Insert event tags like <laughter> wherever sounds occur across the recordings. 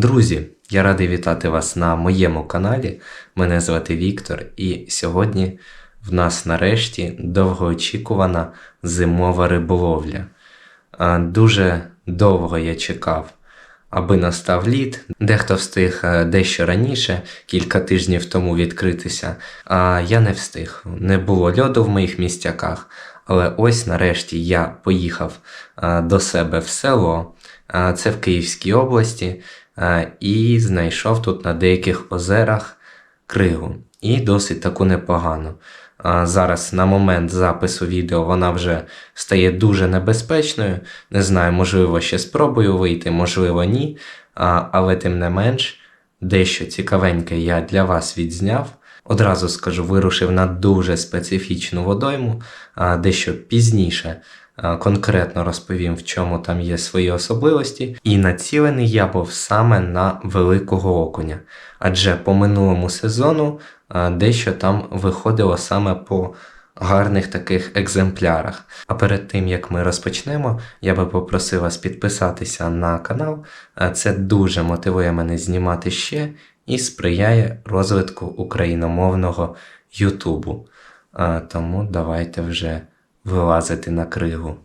Друзі, я радий вітати вас на моєму каналі. Мене звати Віктор, і сьогодні в нас нарешті довгоочікувана зимова риболовля. Дуже довго я чекав, аби настав лід. Дехто встиг е, дещо раніше, кілька тижнів тому відкритися, а я не встиг. Не було льоду в моїх містяках. Але ось нарешті я поїхав до себе в село, це в Київській області, і знайшов тут на деяких озерах кригу. І досить таку непогану. Зараз на момент запису відео вона вже стає дуже небезпечною. Не знаю, можливо, ще спробую вийти, можливо, ні. Але тим не менш, дещо цікавеньке я для вас відзняв. Одразу скажу, вирушив на дуже специфічну водойму, дещо пізніше конкретно розповім, в чому там є свої особливості. І націлений я був саме на великого окуня. Адже по минулому сезону дещо там виходило саме по гарних таких екземплярах. А перед тим як ми розпочнемо, я би попросив вас підписатися на канал. Це дуже мотивує мене знімати ще і сприяє розвитку україномовного Ютубу. Тому давайте вже вилазити на кригу.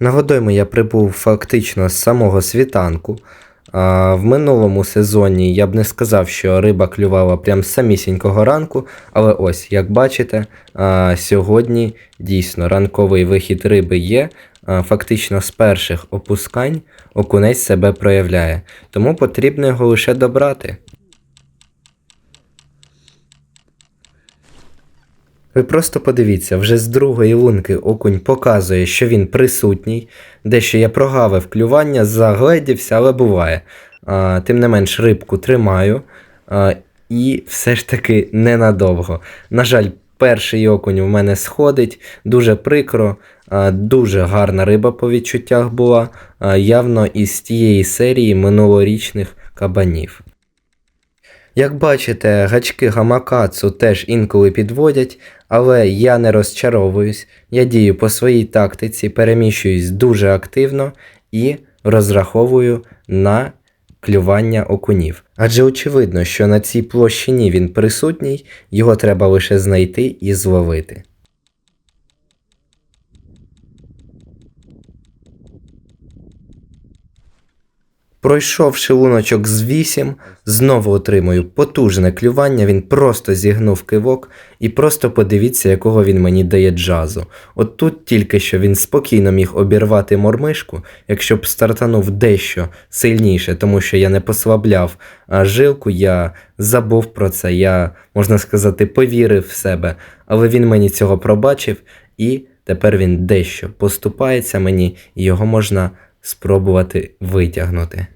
На водойму я прибув фактично з самого світанку. А, в минулому сезоні я б не сказав, що риба клювала прям з самісінького ранку, але ось, як бачите, а, сьогодні дійсно ранковий вихід риби є. Фактично з перших опускань окунець себе проявляє, тому потрібно його лише добрати. Ви просто подивіться, вже з другої лунки окунь показує, що він присутній, дещо я прогавив клювання, загледівся, але буває. А, тим не менш, рибку тримаю. А, і все ж таки ненадовго. На жаль, перший окунь у мене сходить, дуже прикро, а, дуже гарна риба по відчуттях була, а, явно із тієї серії минулорічних кабанів. Як бачите, гачки гамакацу теж інколи підводять, але я не розчаровуюсь, я дію по своїй тактиці, переміщуюсь дуже активно і розраховую на клювання окунів. Адже очевидно, що на цій площині він присутній, його треба лише знайти і зловити. Пройшовши луночок з 8, знову отримую потужне клювання, він просто зігнув кивок і просто подивіться, якого він мені дає джазу. От тут тільки що він спокійно міг обірвати мормишку, якщо б стартанув дещо сильніше, тому що я не послабляв жилку, я забув про це, я, можна сказати, повірив в себе, але він мені цього пробачив і тепер він дещо поступається мені, і його можна спробувати витягнути.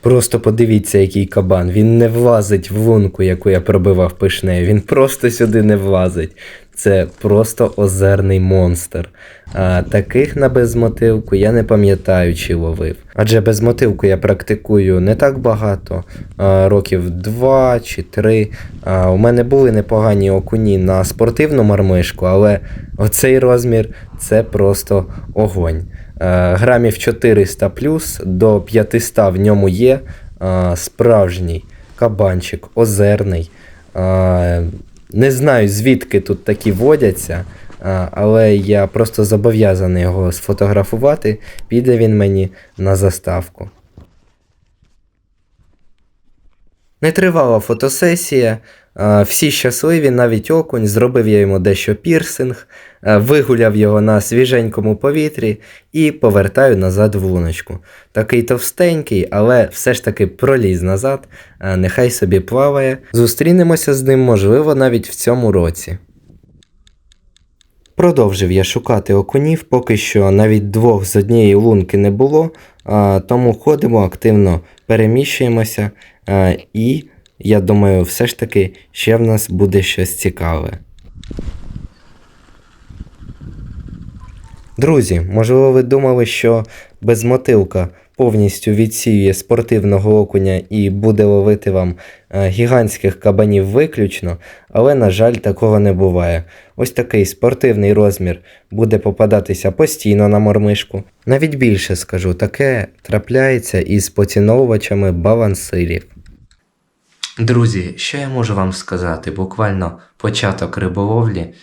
Просто подивіться, який кабан. Він не влазить в лунку, яку я пробивав пишнею. Він просто сюди не влазить. Це просто озерний монстр. А таких на безмотивку я не пам'ятаю, чи ловив. Адже безмотивку я практикую не так багато, а, років два чи три. А, у мене були непогані окуні на спортивну мармишку, але оцей розмір це просто огонь. Е, грамів 400 плюс до 500 в ньому є е, справжній кабанчик, озерний. Е, Не знаю, звідки тут такі водяться, але я просто зобов'язаний його сфотографувати. Піде він мені на заставку. Нетривала фотосесія, всі щасливі, навіть окунь, зробив я йому дещо пірсинг, е, вигуляв його на свіженькому повітрі і повертаю назад в луночку. Такий товстенький, але все ж таки проліз назад, е, нехай собі плаває. Зустрінемося з ним, можливо, навіть в цьому році. Продовжив я шукати окунів, поки що навіть двох з однієї лунки не було, тому ходимо активно, переміщуємося, і я думаю, все ж таки ще в нас буде щось цікаве. Друзі, можливо, ви думали, що безмотилка повністю відсіює спортивного окуня і буде ловити вам е, гігантських кабанів виключно, але, на жаль, такого не буває. Ось такий спортивний розмір буде попадатися постійно на мормишку. Навіть більше скажу, таке трапляється із поціновувачами балансирів. Друзі, що я можу вам сказати? Буквально початок риболовлі,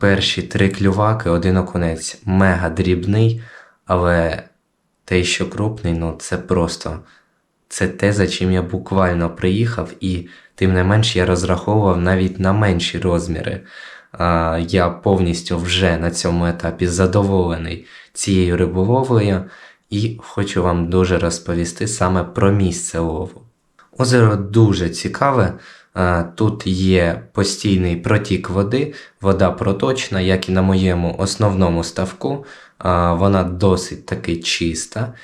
перші три клюваки, один окунець мега дрібний, але той, що крупний, ну це просто це те, за чим я буквально приїхав, і тим не менш я розраховував навіть на менші розміри. Я повністю вже на цьому етапі задоволений цією риболовлею і хочу вам дуже розповісти саме про місце лову. Озеро дуже цікаве. Е, Тут є постійний протік води, вода проточна, як і на моєму основному ставку. Е, Вона досить таки чиста.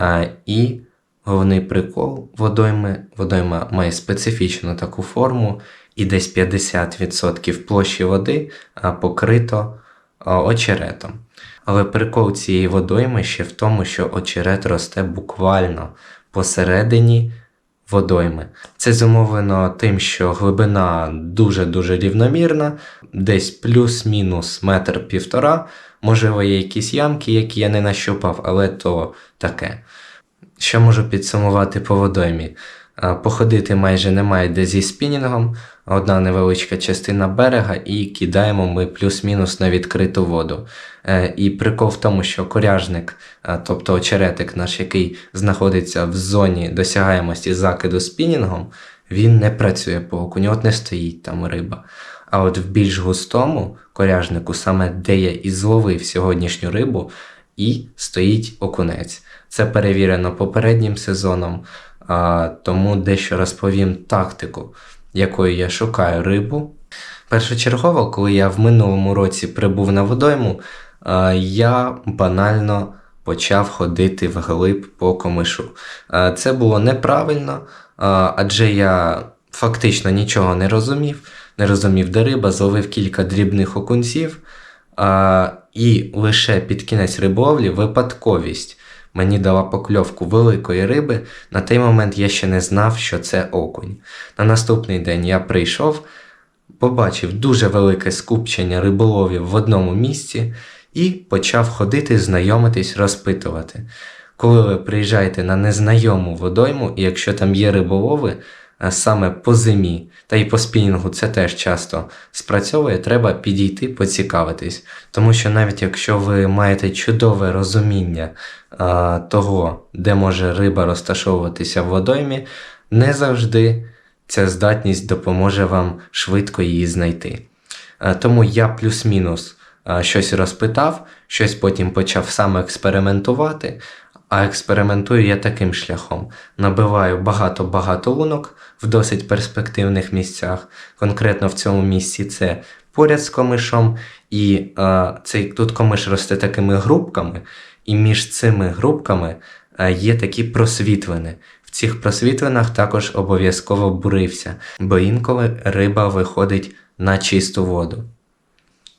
Е, І головний прикол водойми, водойма має специфічну таку форму, і десь 50% площі води покрито очеретом. Але прикол цієї водойми ще в тому, що очерет росте буквально посередині водойми. Це зумовлено тим, що глибина дуже-дуже рівномірна, десь плюс-мінус метр півтора. Можливо, є якісь ямки, які я не нащупав, але то таке. Що можу підсумувати по водоймі? А, Походити майже немає де зі спінінгом, одна невеличка частина берега, і кидаємо ми плюс-мінус на відкриту воду. Е, І прикол в тому, що коряжник, тобто очеретик наш, який знаходиться в зоні досягаємості закиду спінінгом, він не працює по окуню, от не стоїть там риба. А от в більш густому коряжнику, саме де я і зловив сьогоднішню рибу, і стоїть окунець. Це перевірено попереднім сезоном, тому дещо розповім тактику, якою я шукаю рибу. Першочергово, коли я в минулому році прибув на водойму, я банально почав ходити вглиб по комишу. Це було неправильно, адже я фактично нічого не розумів, не розумів, де риба, зловив кілька дрібних окунців, і лише під кінець риболовлі випадковість мені дала покльовку великої риби. На той момент я ще не знав, що це окунь. На наступний день я прийшов, побачив дуже велике скупчення риболовів в одному місці і почав ходити, знайомитись, розпитувати. Коли ви приїжджаєте на незнайому водойму, і якщо там є риболови, саме по зимі, та й по спінінгу це теж часто спрацьовує, треба підійти, поцікавитись. Тому що навіть якщо ви маєте чудове розуміння того, де може риба розташовуватися в водоймі, не завжди ця здатність допоможе вам швидко її знайти. Тому я плюс-мінус щось розпитав, щось потім почав саме експериментувати. А експериментую я таким шляхом: набиваю багато-багато лунок в досить перспективних місцях. Конкретно в цьому місці це поряд з комишом, і е, цей тут комиш росте такими групками, і між цими групками е, є такі просвітлини. В цих просвітлинах також обов'язково бурився, бо інколи риба виходить на чисту воду.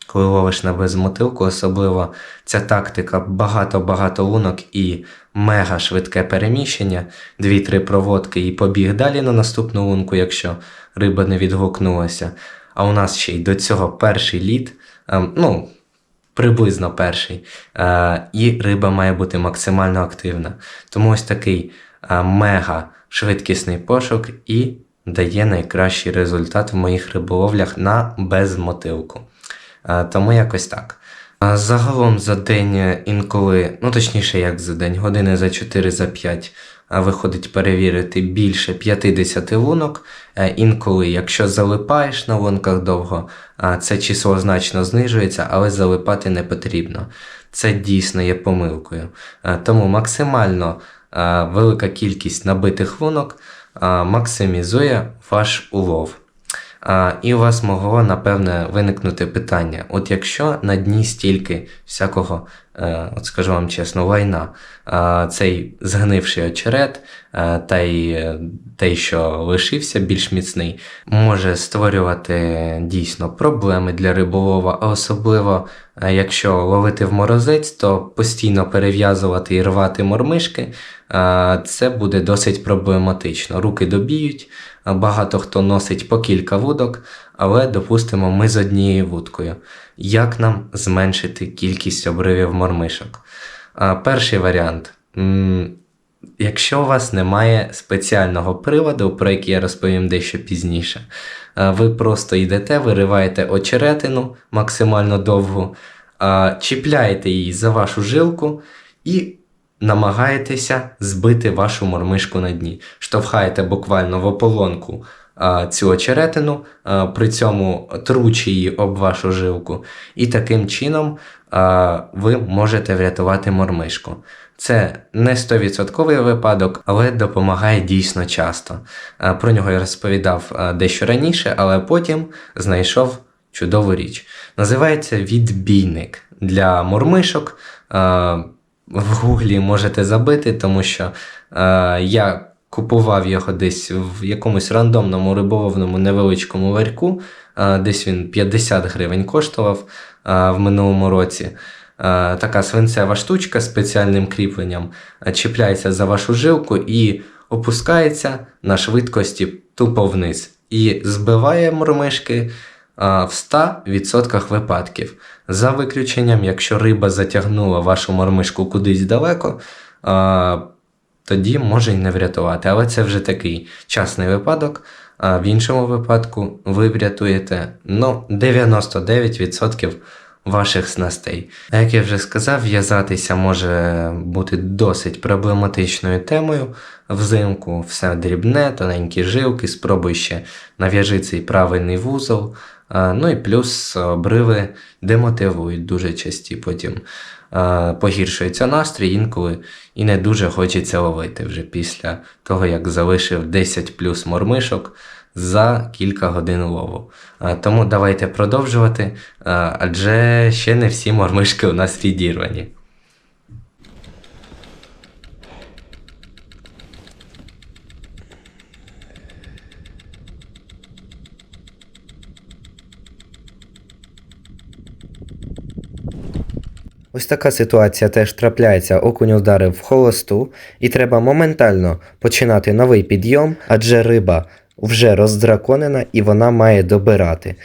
Коли ловиш на безмотилку, особливо ця тактика багато-багато лунок і мега швидке переміщення, дві-три проводки і побіг далі на наступну лунку, якщо риба не відгукнулася. А у нас ще й до цього перший лід, ем, ну, приблизно перший, е, і риба має бути максимально активна. Тому ось такий е, мега швидкісний пошук і дає найкращий результат в моїх риболовлях на безмотилку. Е, Тому якось так. Загалом за день інколи, ну точніше, як за день, години за 4 за 5 а, виходить перевірити більше 50 лунок. Е, Інколи, якщо залипаєш на лунках довго, це число значно знижується, але залипати не потрібно. Це дійсно є помилкою. Е, Тому максимально е, велика кількість набитих лунок максимізує ваш улов. І у вас могло, напевне, виникнути питання: от якщо на дні стільки всякого, е, от скажу вам чесно, лайна, цей згнивший очерет, та й е, той, що лишився більш міцний, може створювати дійсно проблеми для риболова, а особливо е, якщо ловити в морозець, то постійно перев'язувати і рвати мормишки, це буде досить проблематично. Руки добіють, багато хто носить по кілька вудок, але допустимо, ми з однією вудкою. Як нам зменшити кількість обривів мормишок? Перший варіант. Якщо у вас немає спеціального приводу, про який я розповім дещо пізніше, ви просто йдете, вириваєте очеретину максимально довгу, чіпляєте її за вашу жилку і намагаєтеся збити вашу мормишку на дні. Штовхаєте буквально в ополонку а, цю очеретину, а, при цьому тручи її об вашу жилку, і таким чином а, ви можете врятувати мормишку. Це не 100% випадок, але допомагає дійсно часто. А, Про нього я розповідав а, дещо раніше, але потім знайшов чудову річ. Називається відбійник для мормишок. В гуглі можете забити, тому що а, я купував його десь в якомусь рандомному риболовному невеличкому ларьку. А, Десь він 50 гривень коштував а, в минулому році. А, Така свинцева штучка з спеціальним кріпленням чіпляється за вашу жилку і опускається на швидкості тупо вниз. І збиває мормишки в 100% випадків. За виключенням, якщо риба затягнула вашу мормишку кудись далеко, тоді може й не врятувати. Але це вже такий частний випадок. А в іншому випадку ви врятуєте ну, 99% ваших снастей. А як я вже сказав, в'язатися може бути досить проблематичною темою. Взимку все дрібне, тоненькі жилки, спробуй ще нав'яжи цей правильний вузол. А, Ну і плюс обриви демотивують дуже часті потім. Погіршується настрій інколи і не дуже хочеться ловити вже після того, як залишив 10 плюс мормишок за кілька годин лову. Тому давайте продовжувати, адже ще не всі мормишки у нас відірвані. Ось така ситуація теж трапляється, окунь ударив в холосту, і треба моментально починати новий підйом, адже риба вже роздраконена і вона має добирати.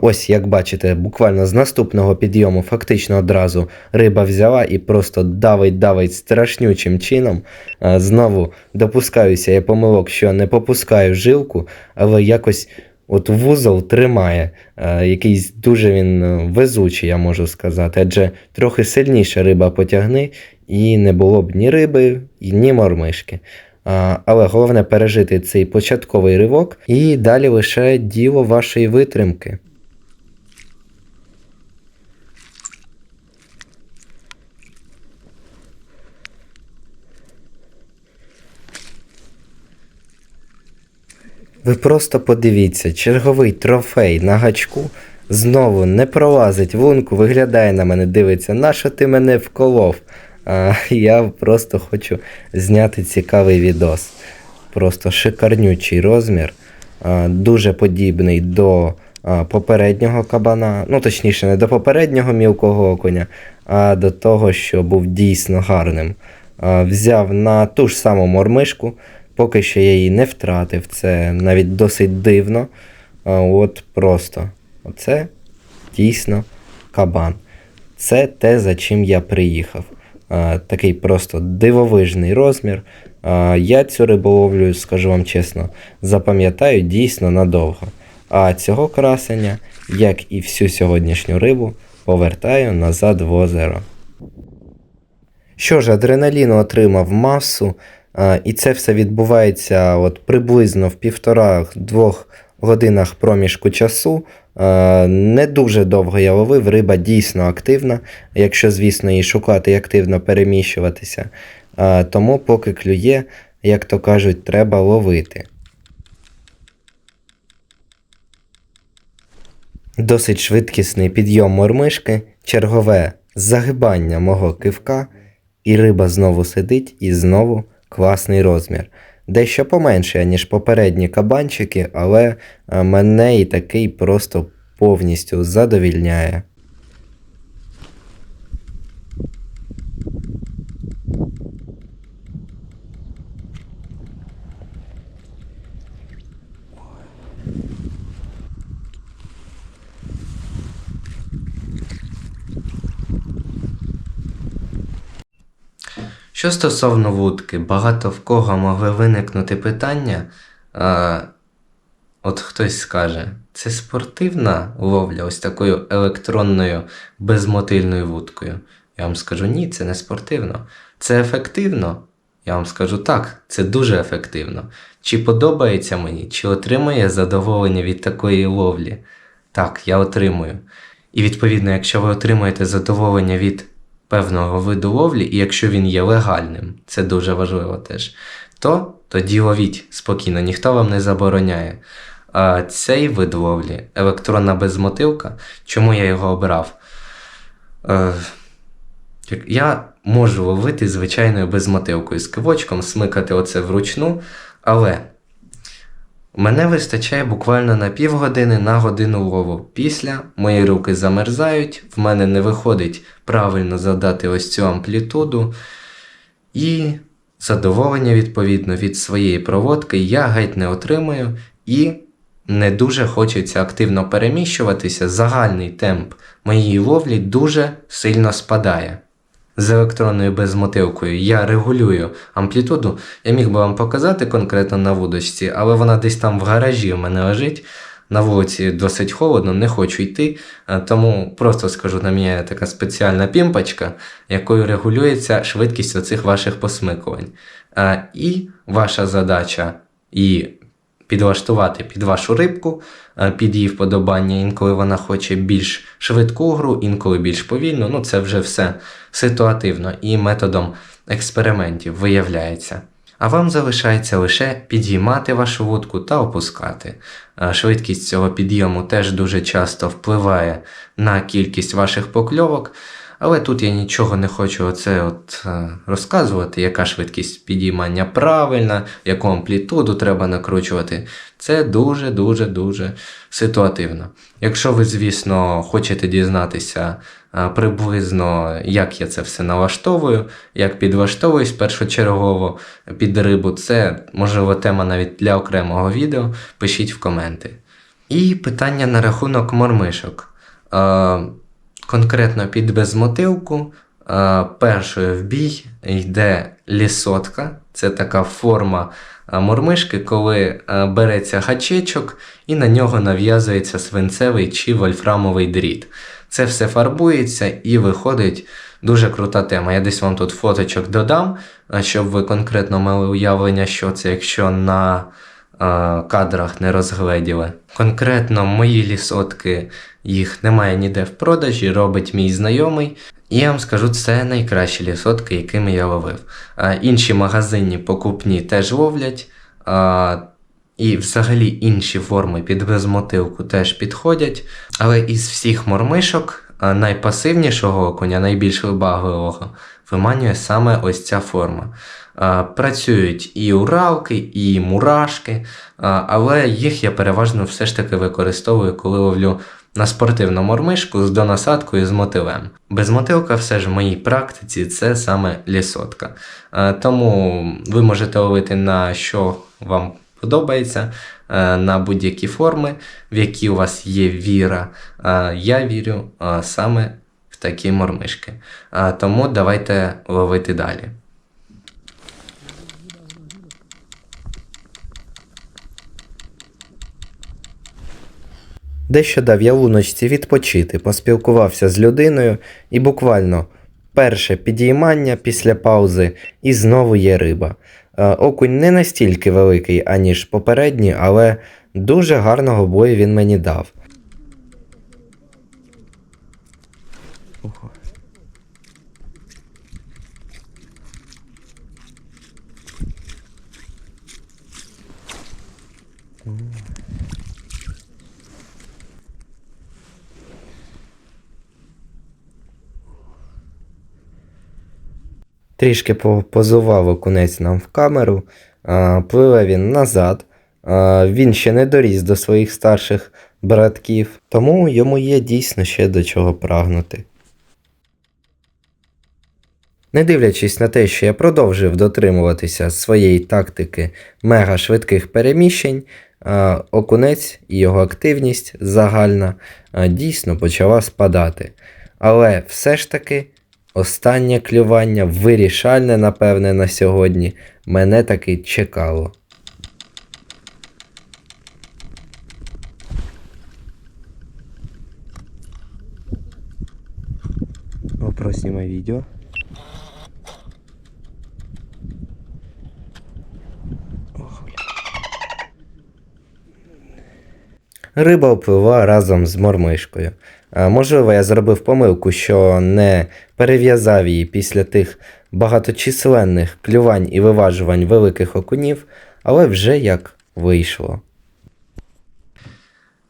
Ось як бачите, буквально з наступного підйому, фактично одразу риба взяла і просто давить, давить страшнючим чином. Знову допускаюся я помилок, що не попускаю жилку, але якось. От вузол тримає, е, якийсь дуже він е, везучий, я можу сказати, адже трохи сильніше риба потягни, і не було б ні риби, ні мормишки. Але головне пережити цей початковий ривок, і далі лише діло вашої витримки. Ви просто подивіться, черговий трофей на гачку знову не пролазить лунку, виглядає на мене, дивиться, нащо ти мене вколов? А, я просто хочу зняти цікавий відос. Просто шикарнючий розмір, а, дуже подібний до а, попереднього кабана. Ну, точніше, не до попереднього мілкого окуня, а до того, що був дійсно гарним. А, взяв на ту ж саму мормишку. Поки що я її не втратив, це навіть досить дивно. От просто. Оце дійсно кабан. Це те, за чим я приїхав. Такий просто дивовижний розмір. Я цю риболовлю, скажу вам чесно, запам'ятаю дійсно надовго. А цього красення, як і всю сьогоднішню рибу, повертаю назад в озеро. Що ж, адреналіну отримав масу, і це все відбувається от приблизно в півтора-двох годинах проміжку часу. Не дуже довго я ловив, риба дійсно активна, якщо, звісно, її шукати і активно переміщуватися. Тому, поки клює, як то кажуть, треба ловити. Досить швидкісний підйом мормишки, чергове загибання мого кивка, і риба знову сидить і знову класний розмір. Дещо поменше, ніж попередні кабанчики, але е, мене і такий просто повністю задовільняє. Що стосовно вудки, багато в кого могли виникнути питання. А, от хтось скаже, це спортивна ловля ось такою електронною безмотильною вудкою. Я вам скажу ні, це не спортивно. Це ефективно. Я вам скажу так, це дуже ефективно. Чи подобається мені, чи отримує задоволення від такої ловлі? Так, я отримую. І відповідно, якщо ви отримуєте задоволення від певного виду ловлі, і якщо він є легальним, це дуже важливо теж, то тоді ловіть спокійно, ніхто вам не забороняє. А цей вид ловлі, електронна безмотилка, чому я його обрав? Е, я можу ловити звичайною безмотилкою з кивочком, смикати оце вручну, але Мене вистачає буквально на півгодини на годину лову. Після мої руки замерзають, в мене не виходить правильно задати ось цю амплітуду. І задоволення, відповідно, від своєї проводки я геть не отримую і не дуже хочеться активно переміщуватися. Загальний темп моєї ловлі дуже сильно спадає. З електронною безмотилкою я регулюю амплітуду. Я міг би вам показати конкретно на вудочці, але вона десь там в гаражі у мене лежить. На вулиці досить холодно, не хочу йти, е, тому просто скажу, на мене така спеціальна пімпочка, якою регулюється швидкість оцих ваших посмикувань. Е, І ваша задача її підлаштувати під вашу рибку, е, під її вподобання, інколи вона хоче більш швидку гру, інколи більш повільну. Ну, це вже все ситуативно і методом експериментів виявляється. А вам залишається лише підіймати вашу вудку та опускати. Е, Швидкість цього підйому теж дуже часто впливає на кількість ваших покльовок, але тут я нічого не хочу оце от е, розказувати, яка швидкість підіймання правильна, яку амплітуду треба накручувати. Це дуже-дуже дуже ситуативно. Якщо ви, звісно, хочете дізнатися е, приблизно, як я це все налаштовую, як підлаштовуюсь першочергово під рибу, це можливо тема навіть для окремого відео. Пишіть в коменти. І питання на рахунок мормишок. Конкретно під безмотилку. е, Першою в бій йде лісотка. Це така форма е, мормишки, коли е, береться гачечок і на нього нав'язується свинцевий чи вольфрамовий дріт. Це все фарбується і виходить дуже крута тема. Я десь вам тут фоточок додам, щоб ви конкретно мали уявлення, що це, якщо на кадрах не розгледіли. Конкретно мої лісотки їх немає ніде в продажі, робить мій знайомий. І я вам скажу, це найкращі лісотки, якими я ловив. А, інші магазинні покупні теж ловлять. А, і взагалі інші форми під безмотилку теж підходять. Але із всіх мормишок найпасивнішого окуня, найбільш вибагливого, виманює саме ось ця форма. Працюють і уралки, і мурашки, але їх я переважно все ж таки використовую, коли ловлю на спортивну мормишку з донасадкою з мотилем. Безмотилка все ж в моїй практиці це саме лісотка. Е, Тому ви можете ловити на що вам подобається, е, на будь-які форми, в які у вас є віра. Е, Я вірю саме в такі мормишки. Тому давайте ловити далі. Дещо дав я луночці відпочити, поспілкувався з людиною і буквально перше підіймання після паузи, і знову є риба. Е, Окунь не настільки великий, аніж попередній, але дуже гарного бою він мені дав. Трішки позував окунець нам в камеру, пливе він назад. Він ще не доріс до своїх старших братків, тому йому є дійсно ще до чого прагнути. Не дивлячись на те, що я продовжив дотримуватися своєї тактики мега швидких переміщень, окунець і його активність загальна дійсно почала спадати. Але все ж таки останнє клювання, вирішальне, напевне, на сьогодні, мене таки чекало. Попросимо відео. Риба впливла разом з мормишкою. А, Можливо, я зробив помилку, що не перев'язав її після тих багаточисленних клювань і виважувань великих окунів, але вже як вийшло.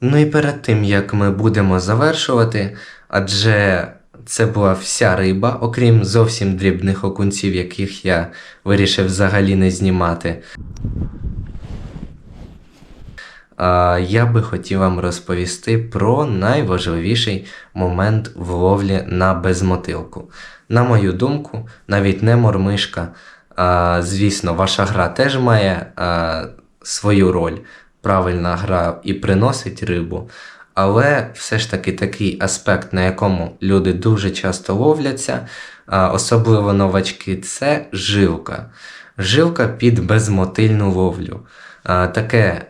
Ну і перед тим, як ми будемо завершувати, адже це була вся риба, окрім зовсім дрібних окунців, яких я вирішив взагалі не знімати. Я би хотів вам розповісти про найважливіший момент в ловлі на безмотилку. На мою думку, навіть не мормишка. Звісно, ваша гра теж має свою роль. Правильна гра і приносить рибу. Але все ж таки такий аспект, на якому люди дуже часто ловляться, особливо новачки, це жилка. Жилка під безмотильну ловлю. Таке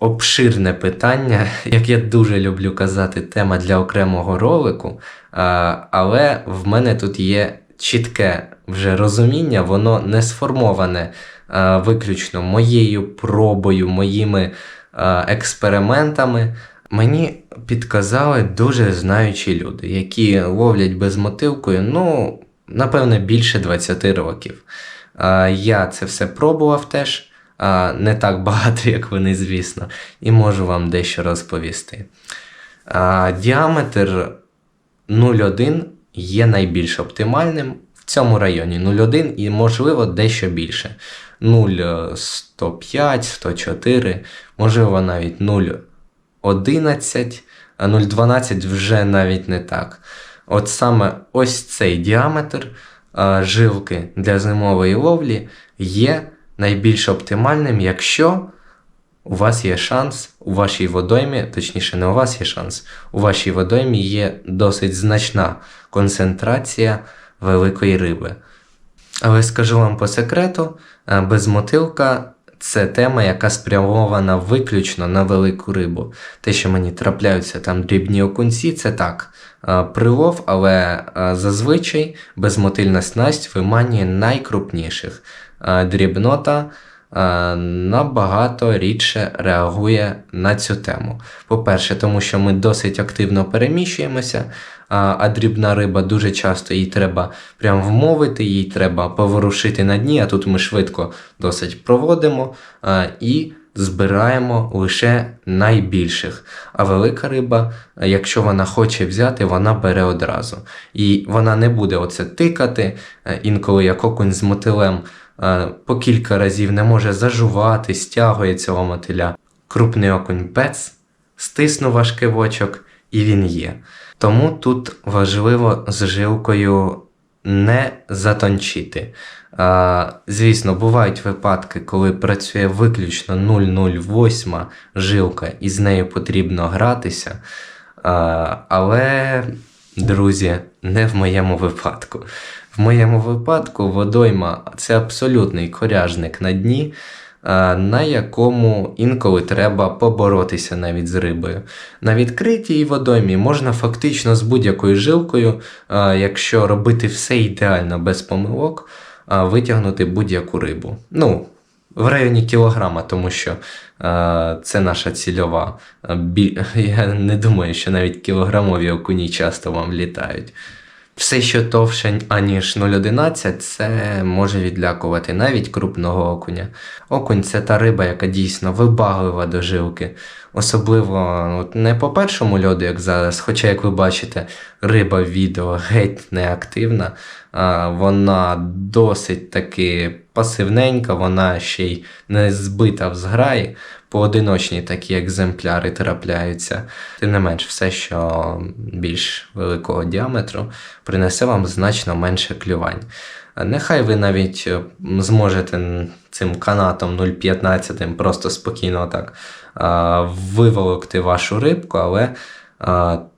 обширне питання, <laughs> як я дуже люблю казати, тема для окремого ролику. Але в мене тут є чітке вже розуміння, воно не сформоване виключно моєю пробою, моїми експериментами. Мені підказали дуже знаючі люди, які ловлять безмотилкою, ну, напевне, більше 20 років. Я це все пробував теж, не так <laughs> багато, як вони, звісно, і можу вам дещо розповісти. Діаметр 0,1 є найбільш оптимальним в цьому районі 0,1 і, можливо, дещо більше. 0,105, 104, можливо, навіть 0,11, 0,12 вже навіть не так. От саме ось цей діаметр жилки для зимової ловлі є найбільш оптимальним, якщо у вас є шанс у вашій водоймі, точніше, не у вас є шанс, у вашій водоймі є досить значна концентрація великої риби. Але скажу вам по секрету, е, безмотилка це тема, яка спрямована виключно на велику рибу. Те, що мені трапляються там дрібні окунці, це так. е, Прилов, але е, зазвичай безмотильна снасть виманює найкрупніших. Е, Дрібнота е, набагато рідше реагує на цю тему. По-перше, тому що ми досить активно переміщуємося, а, а дрібна риба дуже часто їй треба прям вмовити, їй треба поворушити на дні, а тут ми швидко досить проводимо і збираємо лише найбільших. А велика риба, якщо вона хоче взяти, вона бере одразу. І вона не буде оце тикати, е, інколи як окунь з мотилем е, по кілька разів не може зажувати, стягує цього мотиля. Крупний окунь пец, стиснув ваш кивочок, і він є. Тому тут важливо з жилкою не затончити. А, звісно, бувають випадки, коли працює виключно 008 жилка, і з нею потрібно гратися. А, але, друзі, не в моєму випадку. Моєму випадку водойма це абсолютний коряжник на дні, на якому інколи треба поборотися навіть з рибою. На відкритій водоймі можна фактично з будь-якою жилкою, якщо робити все ідеально без помилок, витягнути будь-яку рибу. Ну, в районі кілограма, тому що е, це наша цільова. Е, Бі... <laughs> Я не думаю, що навіть кілограмові окуні часто вам літають. Все, що товще, аніж 0,11, це може відлякувати навіть крупного окуня. Окунь це та риба, яка дійсно вибаглива до жилки. Особливо от, не по першому льоду, як зараз, хоча, як ви бачите, риба в відео геть неактивна. А, вона досить таки пасивненька, вона ще й не збита в зграї. Поодиночні такі екземпляри трапляються. Тим не менш, все, що більш великого діаметру, принесе вам значно менше клювань. Нехай ви навіть е, зможете цим канатом 0,15 просто спокійно так виволокти вашу рибку, але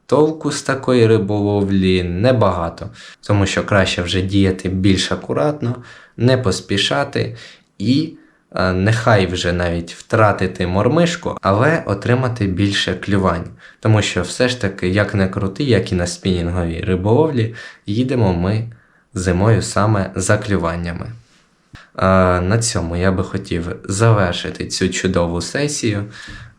толку з такої риболовлі небагато, тому що краще вже діяти більш акуратно, не поспішати і нехай вже навіть втратити мормишку, але отримати більше клювань. Тому що все ж таки, як не крути, як і на спінінговій риболовлі, їдемо ми зимою саме за клюваннями. А, на цьому я би хотів завершити цю чудову сесію.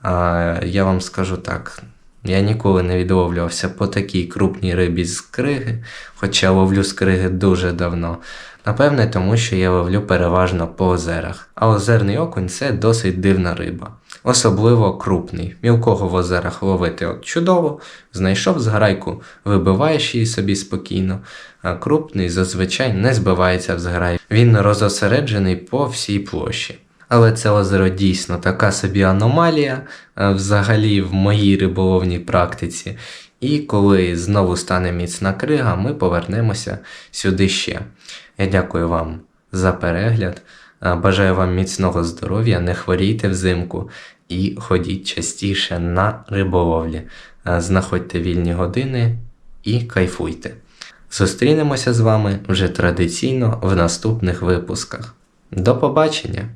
А, я вам скажу так. Я ніколи не відловлювався по такій крупній рибі з криги, хоча ловлю з криги дуже давно. Напевне, тому що я ловлю переважно по озерах. А озерний окунь це досить дивна риба. Особливо крупний. Мілкого в озерах ловити от чудово, знайшов зграйку, вибиваєш її собі спокійно, а крупний зазвичай не збивається в зграй. Він розосереджений по всій площі. Але це озеро дійсно така собі аномалія е, взагалі в моїй риболовній практиці. І коли знову стане міцна крига, ми повернемося сюди ще. Я дякую вам за перегляд. е, Бажаю вам міцного здоров'я, не хворійте взимку і ходіть частіше на риболовлі. Е, Знаходьте вільні години і кайфуйте. Зустрінемося з вами вже традиційно в наступних випусках. До побачення!